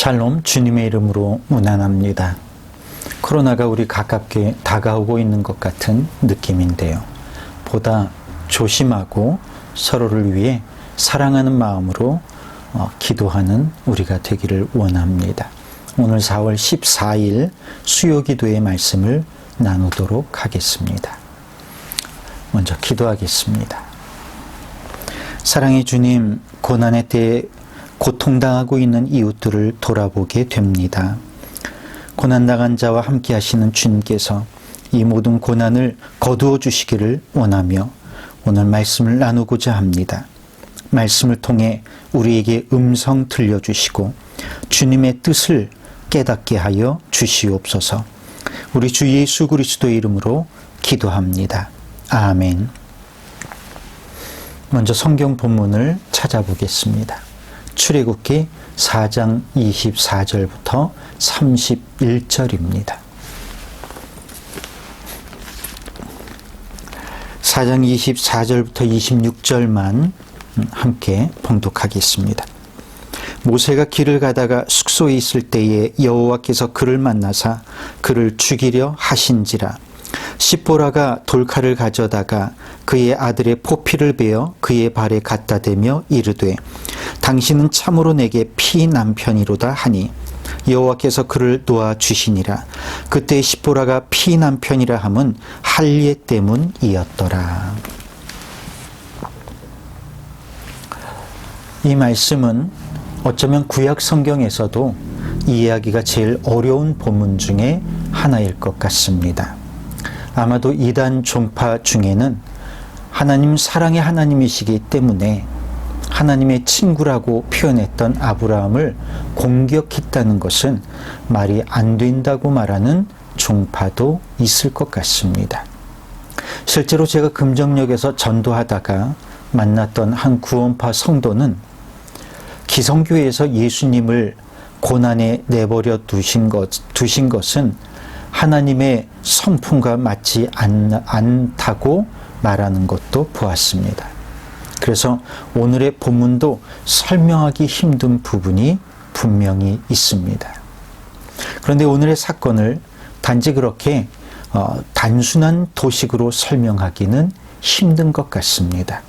샬롬 주님의 이름으로 문안합니다. 코로나가 우리 가깝게 다가오고 있는 것 같은 느낌인데요. 보다 조심하고 서로를 위해 사랑하는 마음으로 어, 기도하는 우리가 되기를 원합니다. 오늘 4월 14일 수요 기도의 말씀을 나누도록 하겠습니다. 먼저 기도하겠습니다. 사랑의 주님, 고난의 때에 고통당하고 있는 이웃들을 돌아보게 됩니다. 고난당한 자와 함께 하시는 주님께서 이 모든 고난을 거두어 주시기를 원하며 오늘 말씀을 나누고자 합니다. 말씀을 통해 우리에게 음성 들려주시고 주님의 뜻을 깨닫게 하여 주시옵소서. 우리 주 예수 그리스도의 이름으로 기도합니다. 아멘. 먼저 성경 본문을 찾아보겠습니다. 출애굽기 4장 24절부터 31절입니다. 4장 24절부터 26절만 함께 봉독하겠습니다. 모세가 길을 가다가 숙소에 있을 때에 여호와께서 그를 만나사 그를 죽이려 하신지라 시보라가 돌칼을 가져다가 그의 아들의 포피를 베어 그의 발에 갖다 대며 이르되 당신은 참으로 내게 피 남편이로다 하니 여호와께서 그를 놓아 주시니라 그때 시보라가 피 남편이라 함은 할례 때문이었더라 이 말씀은 어쩌면 구약 성경에서도 이해하기가 제일 어려운 본문 중에 하나일 것 같습니다. 아마도 이단 종파 중에는 하나님 사랑의 하나님이시기 때문에 하나님의 친구라고 표현했던 아브라함을 공격했다는 것은 말이 안 된다고 말하는 종파도 있을 것 같습니다. 실제로 제가 금정역에서 전도하다가 만났던 한 구원파 성도는 기성교회에서 예수님을 고난에 내버려 두신 것, 두신 것은 하나님의 성품과 맞지 않, 않다고 말하는 것도 보았습니다. 그래서 오늘의 본문도 설명하기 힘든 부분이 분명히 있습니다. 그런데 오늘의 사건을 단지 그렇게 어, 단순한 도식으로 설명하기는 힘든 것 같습니다.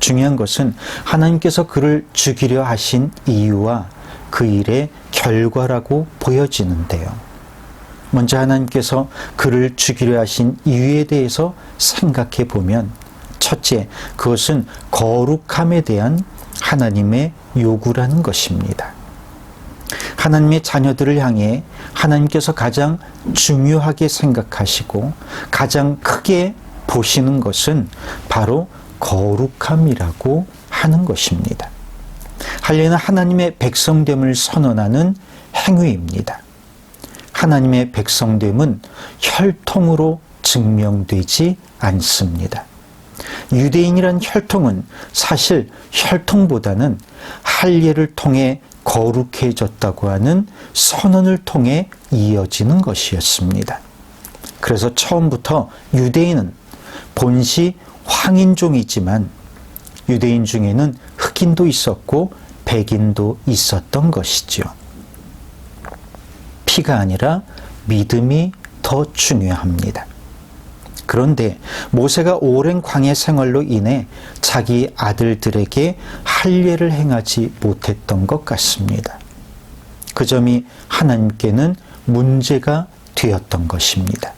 중요한 것은 하나님께서 그를 죽이려 하신 이유와 그 일의 결과라고 보여지는데요. 먼저 하나님께서 그를 죽이려 하신 이유에 대해서 생각해 보면 첫째, 그것은 거룩함에 대한 하나님의 요구라는 것입니다. 하나님의 자녀들을 향해 하나님께서 가장 중요하게 생각하시고 가장 크게 보시는 것은 바로 거룩함이라고 하는 것입니다. 할례는 하나님의 백성됨을 선언하는 행위입니다. 하나님의 백성됨은 혈통으로 증명되지 않습니다. 유대인이란 혈통은 사실 혈통보다는 할례를 통해 거룩해졌다고 하는 선언을 통해 이어지는 것이었습니다. 그래서 처음부터 유대인은 본시 황인종이지만 유대인 중에는 흑인도 있었고 백인도 있었던 것이죠. 피가 아니라 믿음이 더 중요합니다. 그런데 모세가 오랜 광야 생활로 인해 자기 아들들에게 할례를 행하지 못했던 것 같습니다. 그 점이 하나님께는 문제가 되었던 것입니다.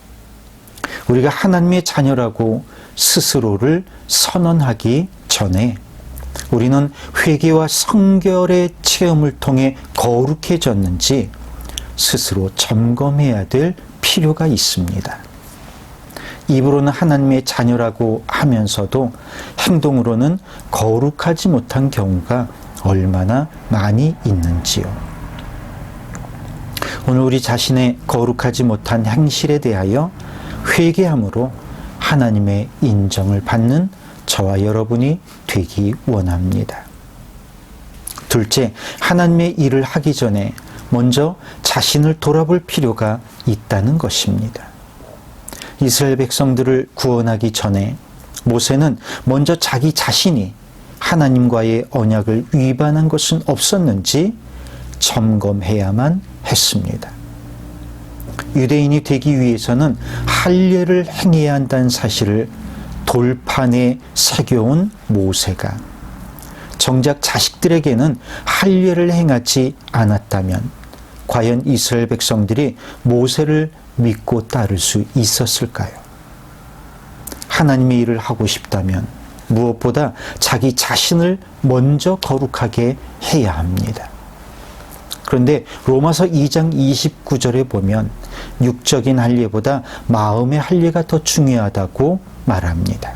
우리가 하나님의 자녀라고 스스로를 선언하기 전에 우리는 회개와 성결의 체험을 통해 거룩해졌는지 스스로 점검해야 될 필요가 있습니다. 입으로는 하나님의 자녀라고 하면서도 행동으로는 거룩하지 못한 경우가 얼마나 많이 있는지요. 오늘 우리 자신의 거룩하지 못한 행실에 대하여 회개함으로 하나님의 인정을 받는 저와 여러분이 되기 원합니다. 둘째, 하나님의 일을 하기 전에 먼저 자신을 돌아볼 필요가 있다는 것입니다. 이스라엘 백성들을 구원하기 전에 모세는 먼저 자기 자신이 하나님과의 언약을 위반한 것은 없었는지 점검해야만 했습니다. 유대인이 되기 위해서는 할례를 행해야 한다는 사실을 돌판에 새겨온 모세가 정작 자식들에게는 할례를 행하지 않았다면 과연 이스라엘 백성들이 모세를 믿고 따를 수 있었을까요? 하나님의 일을 하고 싶다면 무엇보다 자기 자신을 먼저 거룩하게 해야 합니다. 그런데 로마서 2장 29절에 보면 육적인 할례보다 마음의 할례가 더 중요하다고 말합니다.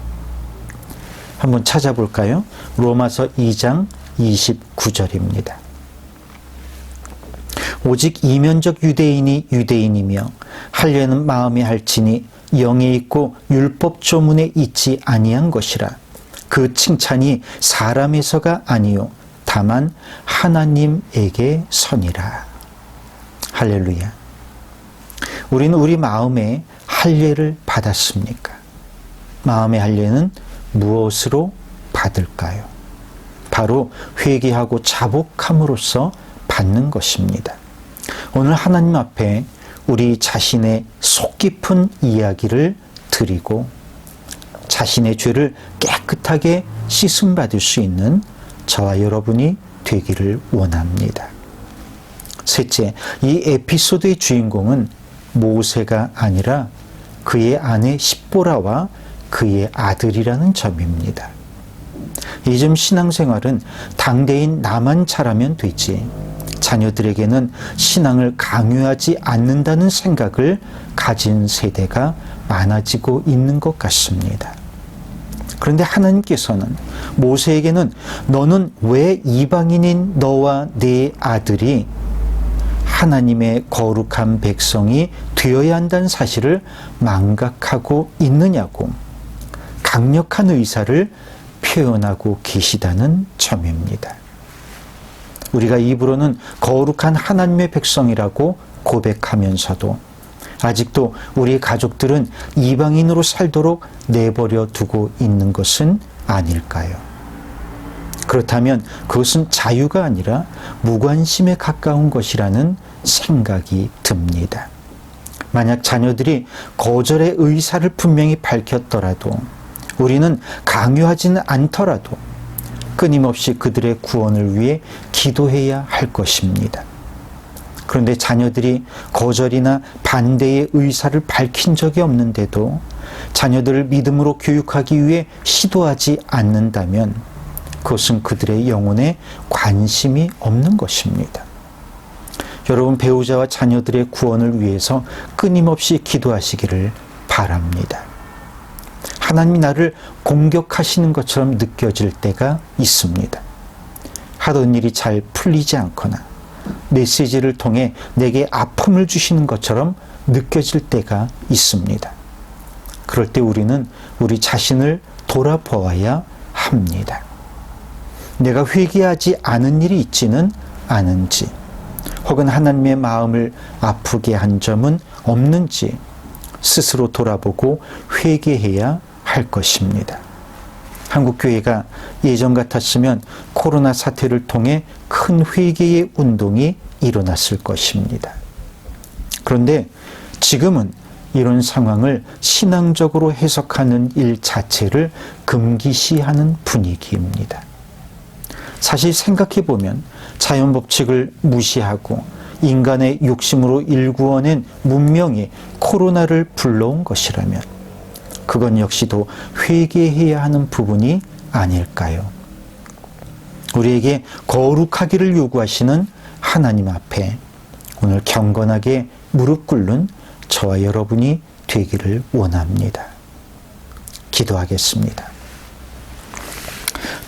한번 찾아볼까요? 로마서 2장 29절입니다. 오직 이면적 유대인이 유대인이며 할례는 마음에 할지니 영에 있고 율법 조문에 있지 아니한 것이라 그 칭찬이 사람에서가 아니요 다만 하나님에게 선이라 할렐루야 우리는 우리 마음에 할례를 받았습니까? 마음의 할례는 무엇으로 받을까요? 바로 회개하고 자복함으로써 받는 것입니다. 오늘 하나님 앞에 우리 자신의 속 깊은 이야기를 드리고 자신의 죄를 깨끗하게 씻음 받을 수 있는 저와 여러분이 되기를 원합니다. 셋째, 이 에피소드의 주인공은 모세가 아니라 그의 아내 십보라와 그의 아들이라는 점입니다. 이즘 신앙생활은 당대인 나만 잘하면 되지. 자녀들에게는 신앙을 강요하지 않는다는 생각을 가진 세대가 많아지고 있는 것 같습니다. 그런데 하나님께서는 모세에게는 너는 왜 이방인인 너와 네 아들이 하나님의 거룩한 백성이 되어야 한다는 사실을 망각하고 있느냐고 강력한 의사를 표현하고 계시다는 점입니다. 우리가 입으로는 거룩한 하나님의 백성이라고 고백하면서도 아직도 우리 가족들은 이방인으로 살도록 내버려 두고 있는 것은 아닐까요? 그렇다면 그것은 자유가 아니라 무관심에 가까운 것이라는 생각이 듭니다. 만약 자녀들이 거절의 의사를 분명히 밝혔더라도 우리는 강요하지는 않더라도 끊임없이 그들의 구원을 위해 기도해야 할 것입니다. 그런데 자녀들이 거절이나 반대의 의사를 밝힌 적이 없는데도 자녀들을 믿음으로 교육하기 위해 시도하지 않는다면 그것은 그들의 영혼에 관심이 없는 것입니다. 여러분 배우자와 자녀들의 구원을 위해서 끊임없이 기도하시기를 바랍니다. 하나님이 나를 공격하시는 것처럼 느껴질 때가 있습니다. 하던 일이 잘 풀리지 않거나 메시지를 통해 내게 아픔을 주시는 것처럼 느껴질 때가 있습니다. 그럴 때 우리는 우리 자신을 돌아보아야 합니다. 내가 회개하지 않은 일이 있지는 않은지, 혹은 하나님의 마음을 아프게 한 점은 없는지 스스로 돌아보고 회개해야 할 것입니다. 한국교회가 예전 같았으면 코로나 사태를 통해 큰 회개의 운동이 일어났을 것입니다. 그런데 지금은 이런 상황을 신앙적으로 해석하는 일 자체를 금기시하는 분위기입니다. 사실 생각해 보면 자연 법칙을 무시하고 인간의 욕심으로 일구어낸 문명이 코로나를 불러온 것이라면 그건 역시도 회개해야 하는 부분이 아닐까요? 우리에게 거룩하기를 요구하시는 하나님 앞에 오늘 경건하게 무릎 꿇는 저와 여러분이 되기를 원합니다. 기도하겠습니다.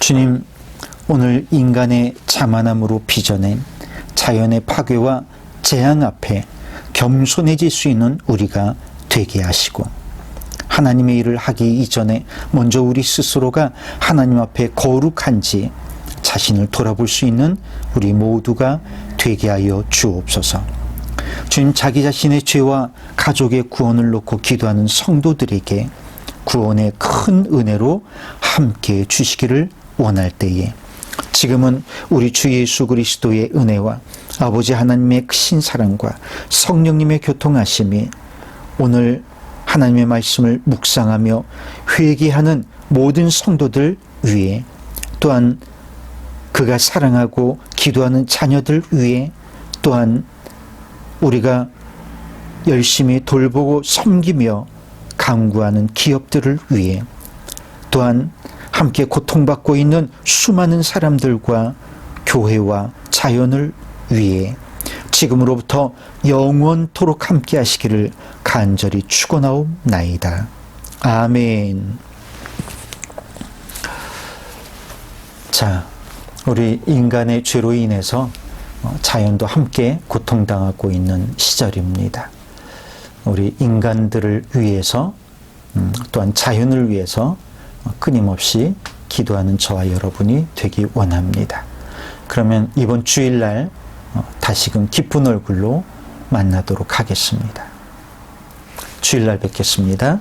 주님, 오늘 인간의 자만함으로 빚어낸 자연의 파괴와 재앙 앞에 겸손해질 수 있는 우리가 되게 하시고 하나님의 일을 하기 이전에 먼저 우리 스스로가 하나님 앞에 거룩한지 자신을 돌아볼 수 있는 우리 모두가 되게 하여 주옵소서. 주님 자기 자신의 죄와 가족의 구원을 놓고 기도하는 성도들에게 구원의 큰 은혜로 함께 주시기를 원할 때에 지금은 우리 주 예수 그리스도의 은혜와 아버지 하나님의 크신 사랑과 성령님의 교통하심이 오늘 하나님의 말씀을 묵상하며 회개하는 모든 성도들 위해 또한 그가 사랑하고 기도하는 자녀들 위해 또한 우리가 열심히 돌보고 섬기며 강구하는 기업들을 위해 또한 함께 고통받고 있는 수많은 사람들과 교회와 자연을 위해 지금으로부터 영원토록 함께 하시기를 간절히 축원하옵나이다. 아멘. 자, 우리 인간의 죄로 인해서 어, 자연도 함께 고통당하고 있는 시절입니다. 우리 인간들을 위해서 음, 또한 자연을 위해서 어, 끊임없이 기도하는 저와 여러분이 되기 원합니다. 그러면 이번 주일날 어, 다시금 기쁜 얼굴로 만나도록 하겠습니다. 주일날 뵙겠습니다.